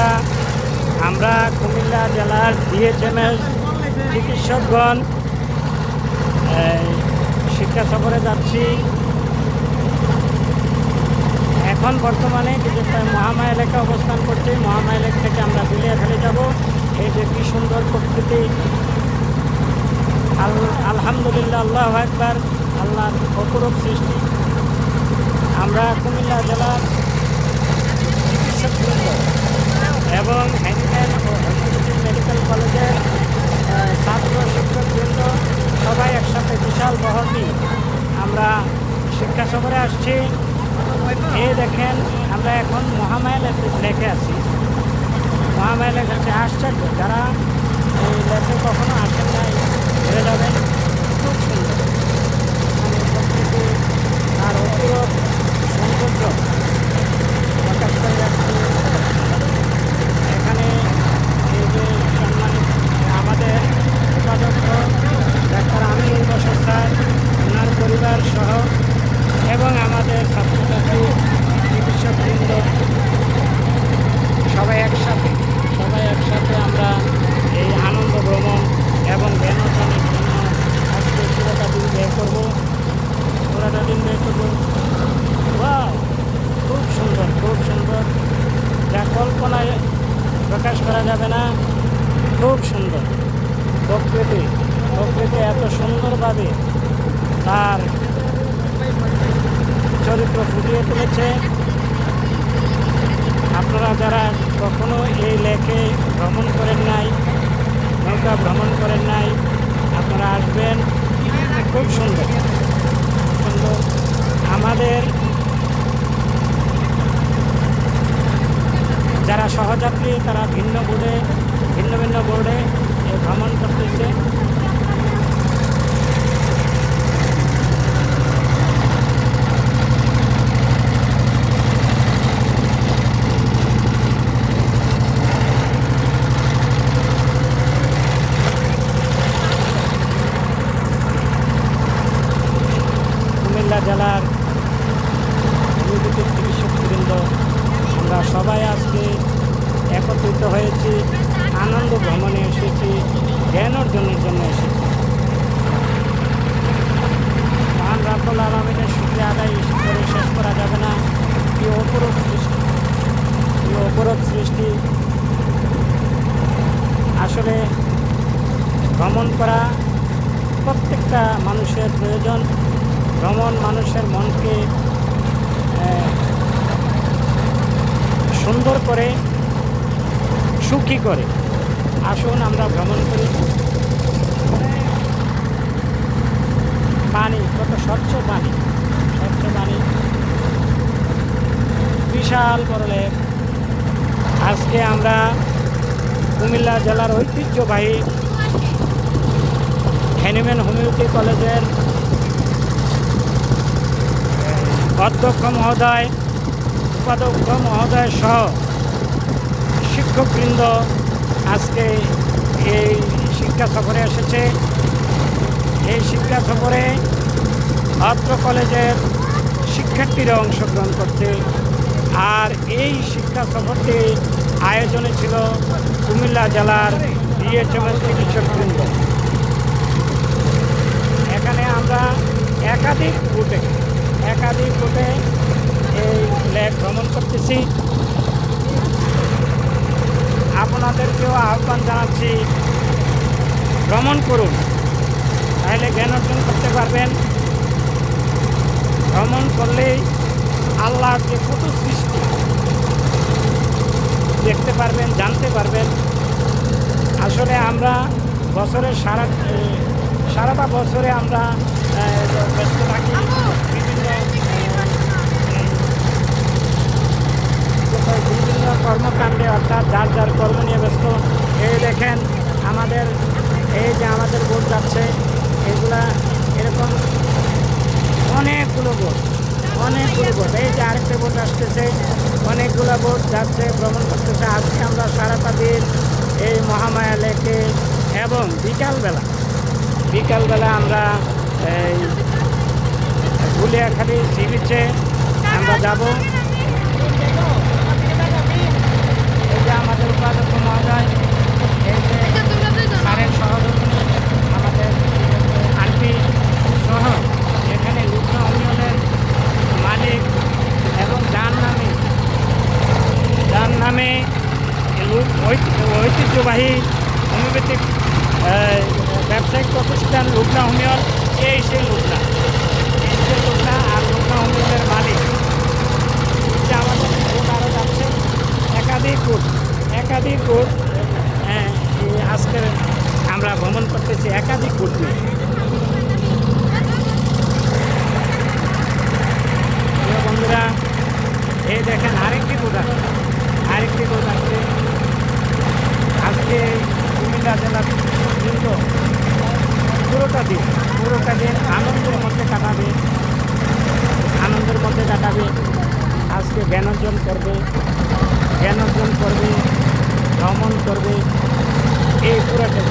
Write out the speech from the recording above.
বন্ধুরা, আমরা কুমিল্লা জেলার ডিএচএমএস চিকিৎসকগণ শিক্ষা সফরে যাচ্ছি। এখন বর্তমানে যেটা মহামায়া এলাকা অবস্থান করছি, মহামায়া এলাকা থেকে আমরা বিলিয়াখালী যাব। এই যে কি সুন্দর প্রকৃতি। আল- আলহামদুলিল্লাহ, আল্লাহ একবার আল্লাহর অপরূপ সৃষ্টি। আমরা কুমিল্লা জেলার চিকিৎসকবৃন্দ। এবং হ্যান্ডম্যান ও মেডিকেল কলেজের ছাত্র শিক্ষকবৃন্দ সবাই একসাথে বিশাল বহর আমরা শিক্ষা সফরে আসছি। এই দেখেন, আমরা এখন মহামায়া লেকে আছি। মহামায়া আছে আশ্চর্য যারা এই লেকে কখনো আসেন নাই ঘুরে যাবেন খুব সুন্দর মানে প্রকৃতি আর অপূরব সৌন্দর্য প্রকাশ করে যাচ্ছে এখানে এই যে সম্মানিত আমাদের উপাধ্যক্ষ ডাক্তার আমিনুল বসর স্যার ওনার পরিবার সহ এবং আমাদের ছাত্রছাত্রী চিকিৎসকবৃন্দ সবাই একসাথে সবাই একসাথে আমরা এই আনন্দ ভ্রমণ এবং বিনোদনের জন্য আজকে পুরোটা দিন ব্যয় করব পুরোটা দিন ব্যয় করব Wow! খুব সুন্দর খুব সুন্দর যা কল্পনায় করা যাবে না। খুব সুন্দর। প্রকৃতি প্রকৃতি এত সুন্দরভাবে তার চরিত্র ফুটিয়ে তুলেছে। আপনারা যারা কখনো এই লেকে ভ্রমণ করেন নাই, নৌকা ভ্রমণ করেন নাই, আপনারা আসবেন। খুব সুন্দর। সুন্দর। আমাদের যারা সহযাত্রী তারা ভিন্ন বোর্ডে ভিন্ন ভিন্ন বোর্ডে ভ্রমণ করতেছে। কুমিল্লা জেলার হোমিওপ্যাথিক চিকিৎসকবৃন্দ আমরা সবাই আজকে একত্রিত হয়েছি, আনন্দ ভ্রমণে এসেছি, জ্ঞান অর্জনের জন্য এসেছি। মহান রাফল আলমিনের সূত্রে আদায় করে শেষ করা যাবে না। কি অপরূপ সৃষ্টি, কি অপরূপ সৃষ্টি। আসলে ভ্রমণ করা প্রত্যেকটা মানুষের প্রয়োজন। ভ্রমণ মানুষের মনকে সুন্দর করে, সুখী করে। আসুন আমরা ভ্রমণ করি। পানি, কত স্বচ্ছ পানি। স্বচ্ছ পানি। বিশাল বড় আজকে আমরা কুমিল্লা জেলার ঐতিহ্যবাহী হ্যানিম্যান হোমিওপ্যাথি কলেজের অধ্যক্ষ মহোদয় উপাধ্যক্ষ মহোদয় সহ শিক্ষকবৃন্দ আজকে এই শিক্ষা সফরে এসেছে। এই শিক্ষা সফরে অত্র কলেজের শিক্ষার্থীরা অংশগ্রহণ করছে আর এই শিক্ষা সফরটি আয়োজনে ছিল কুমিল্লা জেলার ডিএচএমএস চিকিৎসকবৃন্দ। এখানে আমরা একাধিক রুটে একাধিক রুটে এই লেক ভ্রমণ করতেছি। আপনাদেরকেও আহ্বান জানাচ্ছি, ভ্রমণ করুন। তাহলে জ্ঞান অর্জন করতে পারবেন। ভ্রমণ করলেই আল্লাহর যে কত সৃষ্টি, দেখতে পারবেন, জানতে পারবেন। আসলে আমরা বছরের সারা, সারাটা বছরে আমরা ব্যস্ত থাকি। যার কর্ম নিয়ে ব্যস্ত এই দেখেন আমাদের, এই যে আমাদের বোট যাচ্ছে, এগুলা এরকম অনেকগুলো বোট অনেকগুলো বোট। এই যে আরেকটা বোট আসতেছে, অনেকগুলো বোট যাচ্ছে, ভ্রমণ করতেছে। আজকে আমরা সারাটা দিন এই মহামায়া লেকে এবং বিকালবেলা বিকালবেলা আমরা এই গুলিয়াখালী সি বিচে আমরা যাব। আমাদের উপাধ্যক্ষ মহোদয় স্যারের সহযোগী আমাদের আরপি এখানে লুকনা অঞ্চলের মালিক এবং যার নামে ঐতিহ্যবাহী হোমিওপ্যাথিক ব্যবসায়িক প্রতিষ্ঠান লুকনা হোমিওল এই সেই লুকনা এই সেই লুকনা আর লুকনা হোমিওলের মালিক। আমাদের আরও যাচ্ছে একাধিক একাধিক রুট হ্যাঁ এই আজকের আমরা ভ্রমণ করতেছি একাধিক রুট নিয়ে। বন্ধুরা, এই দেখেন আরেকটি রোড আছে, আরেকটি রোড আছে। আজকে কুমিল্লা জেলার কিন্তু পুরোটা দিন পুরোটা দিন আনন্দের মধ্যে কাটাবে, আনন্দের মধ্যে কাটাবে। আজকে জ্ঞান অর্জন করবে, জ্ঞান অর্জন করবে। ভ্রমণ করবে। এই পুরাটা